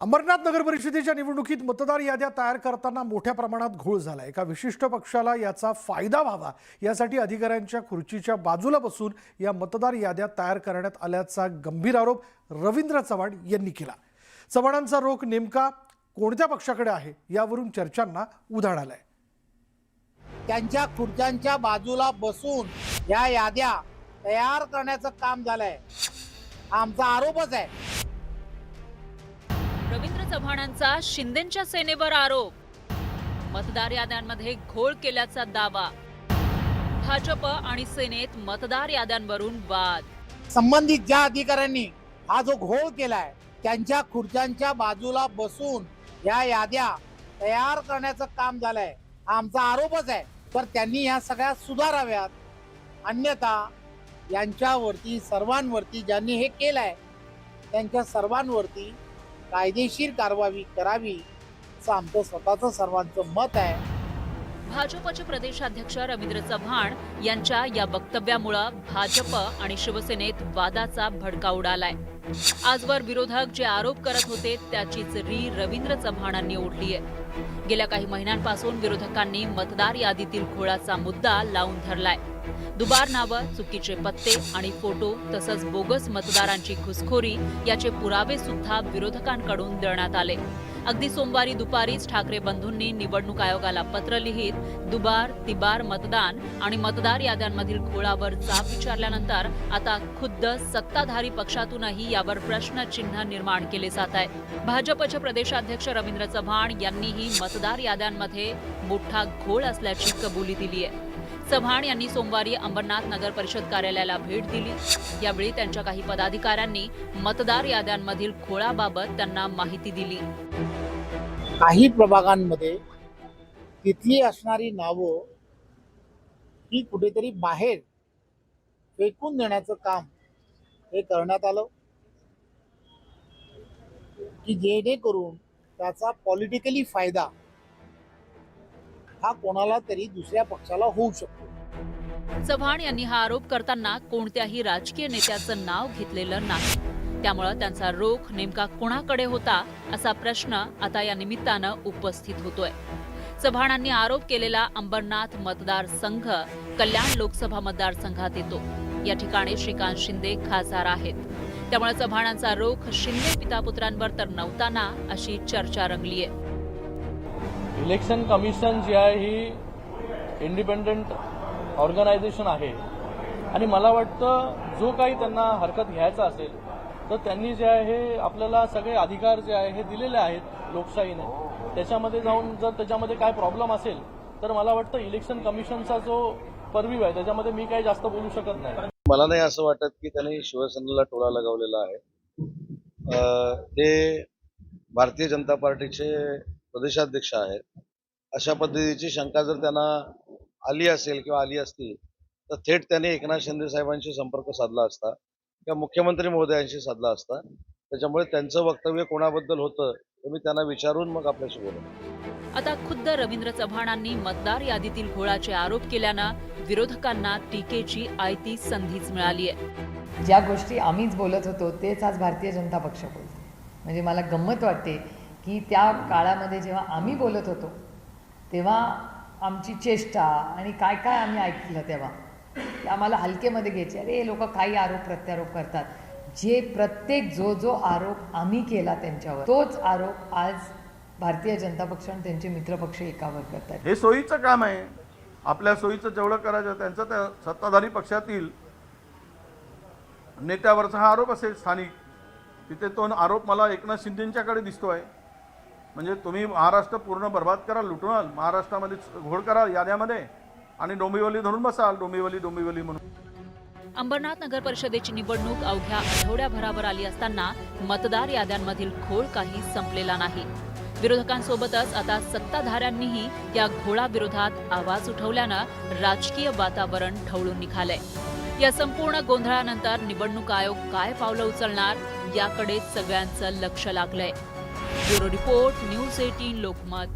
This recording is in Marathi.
अंबरनाथ नगर परिषदेच्या निवडणुकीत मतदार याद्या तयार करताना मोठ्या प्रमाणात घोळ झाला. एका विशिष्ट पक्षाला याचा फायदा व्हावा यासाठी अधिकाऱ्यांच्या खुर्चीच्या बाजूला बसून या मतदार याद्या तयार करण्यात आल्याचा गंभीर आरोप रवींद्र चव्हाण यांनी केला. चव्हाणांचा रोख नेमका कोणत्या पक्षाकडे आहे यावरून चर्चांना उधाण आलंय. त्यांच्या खुर्च्यांच्या बाजूला बसून या याद्या तयार करण्याचं काम झालंय. आमचा आरोपच आहे. रवींद्र चव्हाणांचा शिंदेच्या सेनेवर आरोप. मतदार याद्यांमध्ये घोळ केल्याचा दावा. भाजप आणि सेनेत मतदार याद्यांवरून वाद. संबंधित ज्या अधिकाऱ्यांनी हा जो घोळ केलाय त्यांच्या खुर्च्यांच्या बाजूला बसून या याद्या तयार करण्याचं काम झालंय. हा आमचा आरोपच आहे. तर त्यांनी या सगळ्या सुधाराव्यात. अन्यथा यांच्यावरती सर्वांवरती ज्यांनी हे केलंय त्यांच्या सर्वांवरती कायदेशीर कारवाई करावी असं आमचं स्वतःचं सर्वांचं मत आहे. भाजपचे प्रदेशाध्यक्ष रवींद्र चव्हाण यांच्या या वक्तव्यामुळं भाजप आणि शिवसेनेत वादाचा भडका उडालाय. आजवर विरोधक जे आरोप करत होते त्याचीच री रवींद्र चव्हाणांनी ओढली आहे गेल्या काही महिन्यांपासून विरोधकांनी मतदार यादीतील घोळाचा मुद्दा लावून धरलाय. दुबार नावं चुकीचे पत्ते आणि फोटो तसंच बोगस मतदारांची घुसखोरी याचे पुरावे सुद्धा विरोधकांकडून देण्यात आले. अगदी सोमवारी दुपारीच ठाकरे बंधूंनी निवडणूक आयोगाला पत्र लिहित दुबार तिबार मतदान आणि मतदार याद्यांमधील घोळावर जाब विचारल्यानंतर आता खुद्द सत्ताधारी पक्षातूनही यावर प्रश्नचिन्ह निर्माण केले जात आहे. भाजपचे प्रदेशाध्यक्ष रवींद्र चव्हाण यांनीही मतदार याद्यांमध्ये मोठा घोळ असल्याची कबुली दिली आहे चव्हाण यांनी सोमवारी अंबरनाथ नगर परिषद कार्यालयाला भेट दिली. यावेळी त्यांच्या काही पदाधिकाऱ्यांनी मतदार याद्यांमधील खोळाबाबत त्यांना माहिती दिली. काही प्रभागांमध्ये तिथली असणारी नावं ही कुठेतरी बाहेर फेकून देण्याचं काम हे करण्यात आलं. की जेणेकरून त्याचा पॉलिटिकली फायदा हा कोणाला तरी दुसऱ्या पक्षाला होऊ शकतो. चव्हाण यांनी हा आरोप करताना कोणत्याही राजकीय नेत्याचं नाव घेतलेलं नाही. त्यामुळं त्यांचा रोख नेमका कोणाकडे होता असा प्रश्न आता या निमित्तानं उपस्थित होतोय. चव्हाणांनी आरोप केलेला अंबरनाथ मतदारसंघ कल्याण लोकसभा मतदारसंघात येतो. या ठिकाणी श्रीकांत शिंदे खासदार आहेत. त्यामुळे चव्हाणांचा रोख शिंदे पितापुत्रांवर तर नव्हताना अशी चर्चा रंगलीय. इलेक्शन कमिशन जी आहे ही इंडिपेंडंट ऑर्गनायझेशन आहे. आणि मला वाटतं जो काही त्यांना हरकत घ्यायचा असेल तर त्यांनी जे आहे आपल्याला सगळे अधिकार जे आहे हे दिलेले आहेत लोकशाहीने. त्याच्यामध्ये जाऊन जर त्याच्यामध्ये काय प्रॉब्लेम असेल तर मला वाटतं इलेक्शन कमिशनचा जो परव्यू आहे त्याच्यामध्ये मी काही जास्त बोलू शकत नाही. मला नाही असं वाटत की त्यांनी शिवसेनेला टोळा लगावलेला आहे. ते भारतीय जनता पार्टीचे प्रदेशाध्यक्ष आहेत. अशा पद्धतीची शंका जर त्यांना आली असेल किंवा आली असती तर थेट त्यांनी एकनाथ शिंदे साहेबांशी संपर्क साधला असता किंवा मुख्यमंत्री महोदयांशी साधला असता. त्याच्यामुळे त्यांचं वक्तव्य कोणाबद्दल होतं हे मी त्यांना विचारून मग आपल्याशी बोलतो आता खुद्द रवींद्र चव्हाणांनी मतदार यादीतील घोळाचे आरोप केल्यानं विरोधकांना टीकेची आयती संधीच मिळाली आहे. ज्या गोष्टी आम्हीच बोलत होतो तेच आज भारतीय जनता पक्ष बोलते. म्हणजे मला गंमत वाटते की त्या काळामध्ये जेव्हा आम्ही बोलत होतो तेव्हा आमची चेष्टा आणि काय काय आम्ही ऐकलं तेव्हा ते आम्हाला हलकेमध्ये घ्यायचे. अरे हे लोक काही आरोप प्रत्यारोप करतात. जे प्रत्येक जो जो आरोप आम्ही केला त्यांच्यावर तोच आरोप आज भारतीय जनता पक्ष आणि त्यांचे मित्रपक्ष एकावर करतात हे सोयीचं काम आहे. आपल्या सोयीचं जेवढं करायचं त्यांचं त्या सत्ताधारी पक्षातील नेत्यावरचा हा आरोप असेल स्थानिक. तिथे तो आरोप मला एकनाथ शिंदेंच्याकडे दिसतोय. म्हणजे तुम्ही महाराष्ट्र पूर्ण बर्बाद कराल लुटवाल महाराष्ट्रामध्ये घोळ कराल याद्यामध्ये आणि डोंबिवली धरून बसाल डोंबिवली डोंबिवली म्हणून. अंबरनाथ नगर परिषदेची निवडणूक अवघ्या आठवड्याभरावर आली असताना मतदार याद्यांमधील घोळ काही संपलेला नाही. विरोधकांसोबतच आता सत्ताधाऱ्यांनीही या घोळाविरोधात आवाज उठवल्यानं राजकीय वातावरण ढवळून निघालंय. या संपूर्ण गोंधळानंतर निवडणूक आयोग काय पावलं उचलणार याकडे सगळ्यांचं लक्ष लागलंय. Bureau report news eighteen Lokmat